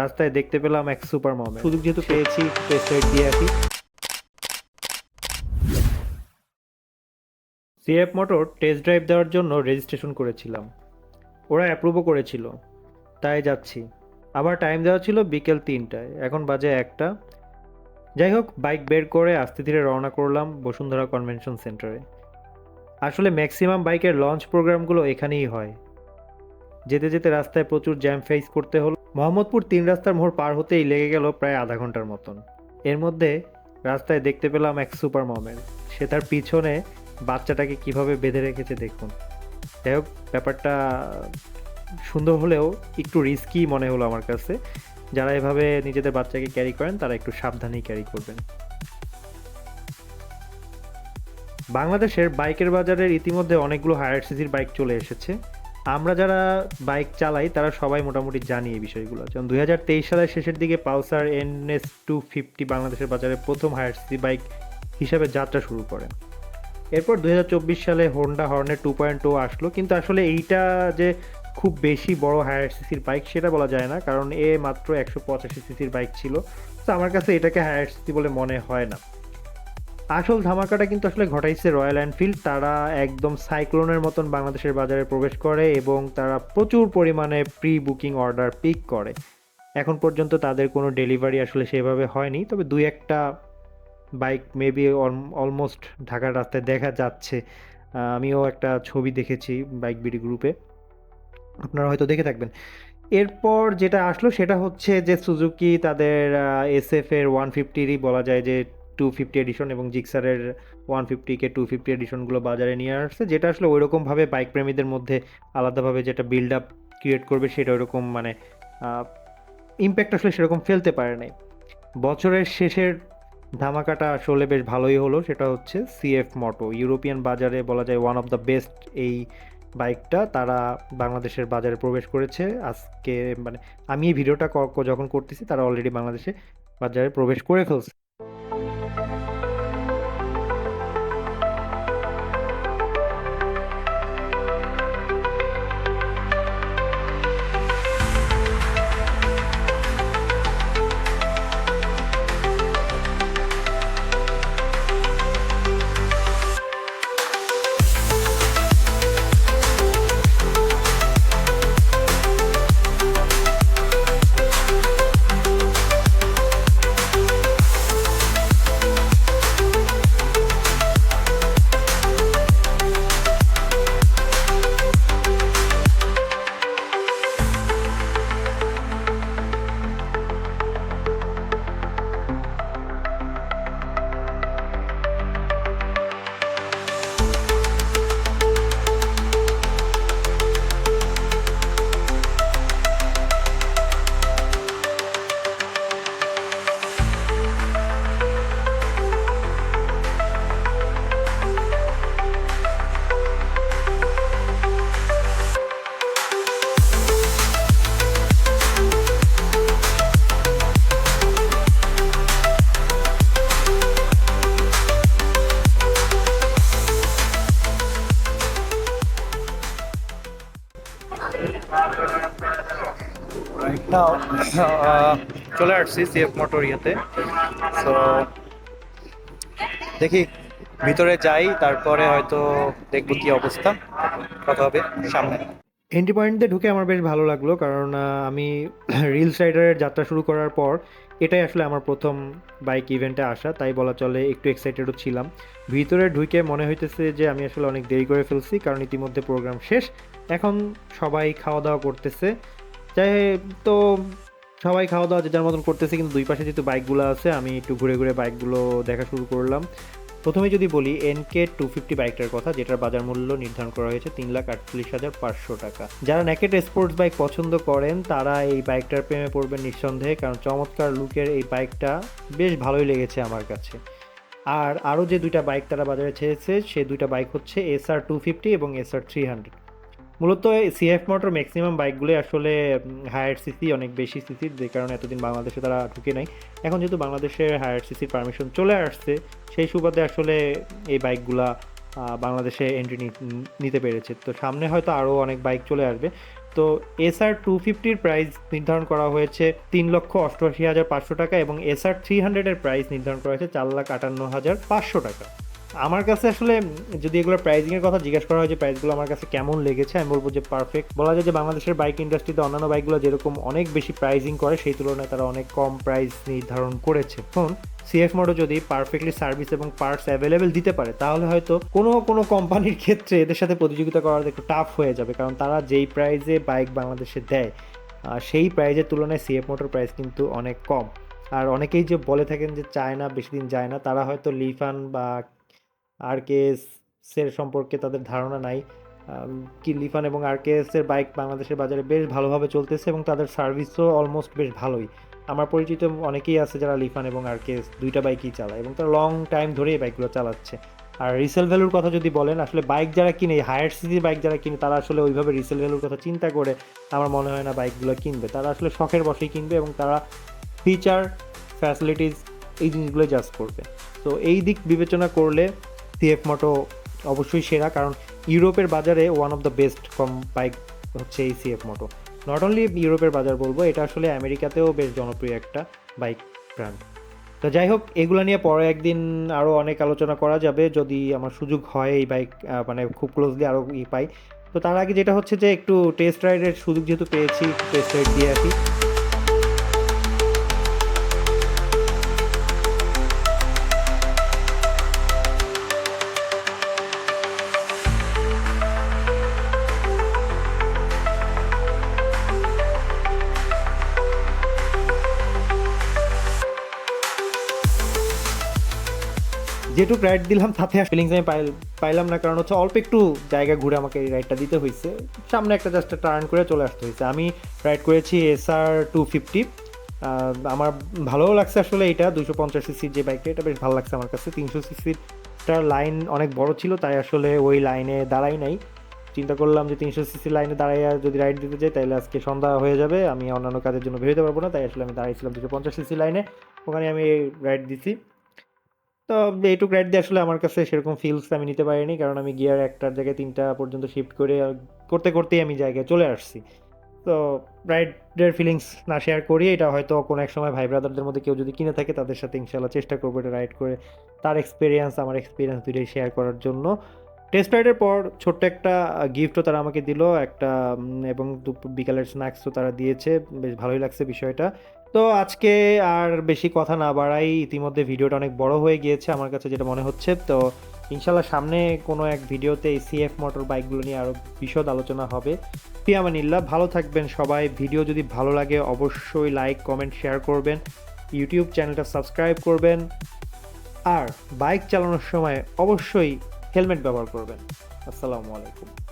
রাস্তায় দেখতে পেলাম এক সুপার মমে। সুযোগ যেহেতু পেয়েছি টেস্ট রাইড দিয়ে আসি। সিএফ মোটর টেস্ট ড্রাইভ দেওয়ার জন্য রেজিস্ট্রেশন করেছিলাম। ওরা অ্যাপ্রুভও করেছিল। তাই যাচ্ছি। আবার টাইম দেওয়া ছিল বিকেল তিনটায়। এখন বাজে একটা। যাই হোক বাইক বের করে আস্তে ধীরে রওনা করলাম বসুন্ধরা কনভেনশন সেন্টারে আসলে ম্যাক্সিমাম বাইকের লঞ্চ প্রোগ্রামগুলো এখানেই হয়। যেতে যেতে রাস্তায় প্রচুর জ্যাম ফেস করতে হলো। মোহাম্মদপুর তিন রাস্তার মোড় পার হতেই লেগে গেল প্রায় আধা ঘণ্টার মতন। এর মধ্যে রাস্তায় দেখতে পেলাম এক সুপার মমের সে তার পিছনে বাচ্চাটাকে কীভাবে বেঁধে রেখেছে দেখুন। যাই হোক, ব্যাপারটা সুন্দর হলেও একটু রিস্কি মনে হলো আমার কাছে। যারা এভাবে নিজেদের বাচ্চাকে ক্যারি করেন, তারা একটু সাবধানেই ক্যারি করবেন। বাংলাদেশের বাইকের বাজারের ইতিমধ্যে অনেকগুলো হায়ার সিসির বাইক চলে এসেছে। আমরা যারা বাইক চালাই, তারা সবাই মোটামুটি জানি এই বিষয়গুলো। যেমন দুই হাজার তেইশ সালের শেষের দিকে পালসার এনএস টু ফিফটি বাংলাদেশের বাজারে প্রথম হায়ার সিসি বাইক হিসাবে যাত্রা শুরু করে এরপর দুই হাজার চব্বিশ সালে হোন্ডা হর্নের টু পয়েন্ট ও আসলো, কিন্তু আসলে এইটা যে খুব বেশি বড় হায়ার সিসির বাইক সেটা বলা যায় না, কারণ এ মাত্র একশো পঁচাশি সিসির বাইক ছিল। তো আমার কাছে এটাকে হায়ার সিসি বলে মনে হয় না। আসল ধামাকাটা কিন্তু আসলে ঘটাইছে রয়্যাল এনফিল্ড তারা একদম সাইক্লোনের মতন বাংলাদেশের বাজারে প্রবেশ করে এবং তারা প্রচুর পরিমাণে প্রি বুকিং অর্ডার পিক করে। এখন পর্যন্ত তাদের কোনো ডেলিভারি আসলে সেভাবে হয়নি, তবে দুই একটা বাইক মেবি অলমোস্ট ঢাকার রাস্তায় দেখা যাচ্ছে। আমিও একটা ছবি দেখেছি বাইক বিডি গ্রুপে আপনারা হয়তো দেখে থাকবেন। এরপর যেটা আসলো সেটা হচ্ছে যে সুজুকি তাদের এস এফ এর ওয়ান ফিফটিরই বলা যায় যে টু ফিফটি এডিশন এবং জিক্সারের ওয়ান ফিফটিকে টু ফিফটি এডিশনগুলো বাজারে নিয়ে আসছে, যেটা আসলে ওইরকমভাবে বাইক প্রেমীদের মধ্যে আলাদাভাবে যেটা বিল্ড আপ ক্রিয়েট করবে সেটা ওইরকম মানে ইম্প্যাক্ট আসলে সেরকম ফেলতে পারে নাই। বছরের শেষের ধামাকাটা আসলে বেশ ভালোই হলো, সেটা হচ্ছে সিএফ মোটো ইউরোপিয়ান বাজারে বলা যায় ওয়ান অফ দ্য বেস্ট এই বাইকটা তারা বাংলাদেশের বাজারে প্রবেশ করেছে। আজকে মানে আমি এই ভিডিওটা ক- ক- যখন করতেছি, তারা অলরেডি বাংলাদেশে বাজারে প্রবেশ করে ফেলছে। চলে আসছি সিএফ মোটর ইয়েতে। সো দেখি, ভিতরে যাই, তারপরে হয়তো দেখব কি অবস্থা। কথা হবে সামনে। এন্ট্রি পয়েন্টে ঢুকে আমার বেশ ভালো লাগল, কারণ আমি রিলস রাইডারের যাত্রা শুরু করার পর, এটাই আসলে আমার প্রথম বাইক ইভেন্টে আসা, তাই বলা চলে একটু এক্সাইটেডও ছিলাম। ভিতরে ঢুকে মনে হইতেছে যে আমি আসলে অনেক দেরি করে ফেলছি, কারণ ইতিমধ্যে প্রোগ্রাম শেষ। এখন সবাই খাওয়া দাওয়া করতেছে যাই তো সবাই খাওয়া দাওয়া যে যার মতন করতেছে, কিন্তু দুই পাশে যেহেতু বাইকগুলো আছে, আমি একটু ঘুরে ঘুরে বাইকগুলো দেখা শুরু করলাম। প্রথমে যদি বলি এনকে টু ফিফটি বাইকটার কথা, যেটার বাজার মূল্য নির্ধারণ করা হয়েছে তিন লাখ আটচল্লিশ হাজার পাঁচশো টাকা। যারা ন্যাকেট স্পোর্টস বাইক পছন্দ করেন, তারা এই বাইকটার প্রেমে পড়বেন নিঃসন্দেহে, কারণ চমৎকার লুকের এই বাইকটা বেশ ভালোই লেগেছে আমার কাছে। আর আরও যে দুইটা বাইক তারা বাজারে ছেড়েছে, সে দুইটা বাইক হচ্ছে এসআর টু ফিফটি এবং এসআর থ্রি হান্ড্রেড মূলত সিএফ মোটর ম্যাক্সিমাম বাইকগুলো আসলে হায়ার সিসি অনেক বেশি সিসির যে কারণে এতদিন বাংলাদেশে তারা ঢুকে নাই। এখন যেহেতু বাংলাদেশের হায়ার সিসির পারমিশন চলে আসছে, সেই সুবাদে আসলে এই বাইকগুলা বাংলাদেশে এন্ট্রি নিতে পেরেছে। তো সামনে হয়তো আরও অনেক বাইক চলে আসবে। তো এসআর টু ফিফটির প্রাইস নির্ধারণ করা হয়েছে তিন লক্ষ অষ্টআশি হাজার পাঁচশো টাকা এবং এসআর থ্রি হান্ড্রেডের প্রাইস নির্ধারণ করা হয়েছে চার লাখ আটান্ন হাজার পাঁচশো টাকা। আমার কাছে আসলে, যদি এগুলোর প্রাইসিংয়ের কথা জিজ্ঞেস করা হয় যে প্রাইসগুলো আমার কাছে কেমন লেগেছে, আমি বলব যে পারফেক্ট বলা যায় যে বাংলাদেশের বাইক ইন্ডাস্ট্রিতে অন্যান্য বাইকগুলো যেরকম অনেক বেশি প্রাইজিং করে, সেই তুলনায় তারা অনেক কম প্রাইস নির্ধারণ করেছে। এখন সিএফ মোডো যদি পারফেক্টলি সার্ভিস এবং পার্টস অ্যাভেলেবেল দিতে পারে, তাহলে হয়তো কোনো কোনো কোম্পানির ক্ষেত্রে এদের সাথে প্রতিযোগিতা করা একটু টাফ হয়ে যাবে, কারণ তারা যেই প্রাইজে বাইক বাংলাদেশে দেয় সেই প্রাইজের তুলনায় সিএফ মোটর প্রাইস কিন্তু অনেক কম। আর অনেকেই যে বলে থাকেন যে চায় না বেশি দিন যায় না, তারা হয়তো লিফান বা আরকেএস এর সম্পর্কে তাদের ধারণা নাই। আম, কি লিফান এবং আরকেএস এর বাইক বাংলাদেশের বাজারে বেশ ভালোভাবে চলতেছে এবং তাদের সার্ভিসও অলমোস্ট বেশ ভালোই। আমার পরিচিত অনেকেই আছে যারা লিফান এবং আরকেএস দুইটা বাইকই চালায় এবং তারা লং টাইম ধরে এই বাইকগুলো চালাচ্ছে। আর রিসেল ভ্যালুর কথা যদি বলেন আসলে বাইক যারা কিনে হায়ার সিজির বাইক যারা কিনে তারা আসলে ওইভাবে রিসেল ভ্যালুর কথা চিন্তা করে আমার মনে হয় না বাইকগুলো কিনবে। তারা আসলে শখের বসেই কিনবে এবং তারা ফিচার ফ্যাসিলিটিস এই জিনিসগুলো জাস্ট করবে। তো এই দিক বিবেচনা করলে সিএফ মোটো অবশ্যই সেরা, কারণ ইউরোপের বাজারে ওয়ান অফ দ্য বেস্ট কম বাইক হচ্ছে এই সিএফ মোটো নট অনলি ইউরোপের বাজার বলব, এটা আসলে আমেরিকাতেও বেশ জনপ্রিয় একটা বাইক ব্র্যান্ড তো যাই হোক, এগুলো নিয়ে পরে একদিন আরও অনেক আলোচনা করা যাবে, যদি আমার সুযোগ হয় এই বাইক মানে খুব ক্লোজলি আরও ই পাই। তো তার আগে যেটা হচ্ছে যে, একটু টেস্ট রাইডের সুযোগ যেহেতু পেয়েছি টেস্ট রাইড দিয়ে আসি। যেটুক রাইড দিলাম, তাতে ফিলিংস আমি পাইলাম না। কারণ হচ্ছে অল্প একটু জায়গা ঘুরে আমাকে এই রাইডটা দিতে হয়েছে সামনে একটা জাস্ট টার্ন করে চলে আসতে হয়েছে আমি রাইড করেছি এসআর টু ফিফটি আমার ভালোও লাগছে আসলে এটা। দুশো পঞ্চাশ সিসির যে বাইকটা এটা বেশ ভালো লাগছে আমার কাছে। তিনশো সিসিরটার লাইন অনেক বড় ছিল, তাই আসলে ওই লাইনে দাঁড়াই নাই। চিন্তা করলাম যে তিনশো সিসি লাইনে দাঁড়াইয়া যদি রাইড দিতে যাই তাহলে আজকে সন্ধ্যা হয়ে যাবে। আমি অন্যান্য কাজের জন্য বেরোতে পারব না, তাই আসলে আমি দাঁড়াইছিলাম দুশো পঞ্চাশ সিসি লাইনে ওখানে আমি রাইড দিছি। তো এইটুক রাইড দিয়ে আসলে আমার কাছে সেরকম ফিলস আমি নিতে পারিনি, কারণ আমি গিয়ার একটার জায়গায় তিনটা পর্যন্ত শিফট করে, করতে করতেই আমি জায়গায় চলে আসছি। তো রাইডের ফিলিংস না শেয়ার করি, এটা হয়তো কোনো এক সময় ভাই ব্রাদারদের মধ্যে কেউ যদি কিনে থাকে, তাদের সাথে ইনশাল্লাহ চেষ্টা করব এটা রাইড করে তার এক্সপিরিয়েন্স আমার এক্সপিরিয়েন্স দুইটাই শেয়ার করার জন্য। টেস্ট রাইডের পর ছোট্ট একটা গিফটও তারা আমাকে দিল, একটা এবং দুপুর বিকালের স্ন্যাক্সও তারা দিয়েছে, বেশ ভালোই লাগছে বিষয়টা। তো আজকে আর বেশি কথা না বাড়াই, ইতিমধ্যে ভিডিওটা অনেক বড় হয়ে গিয়েছে আমার কাছে যেটা মনে হচ্ছে। তো ইনশাল্লাহ সামনে কোনো এক ভিডিওতে এই সিএফ মোটর বাইকগুলো নিয়ে আরও বিশদ আলোচনা হবে। পিয়ামানিল্লাহ ভালো থাকবেন সবাই। ভিডিও যদি ভালো লাগে অবশ্যই লাইক কমেন্ট শেয়ার করবেন। ইউটিউব চ্যানেলটা সাবস্ক্রাইব করবেন। আর বাইক চালানোর সময় অবশ্যই হেলমেট ব্যবহার করবেন। আসসালামু আলাইকুম।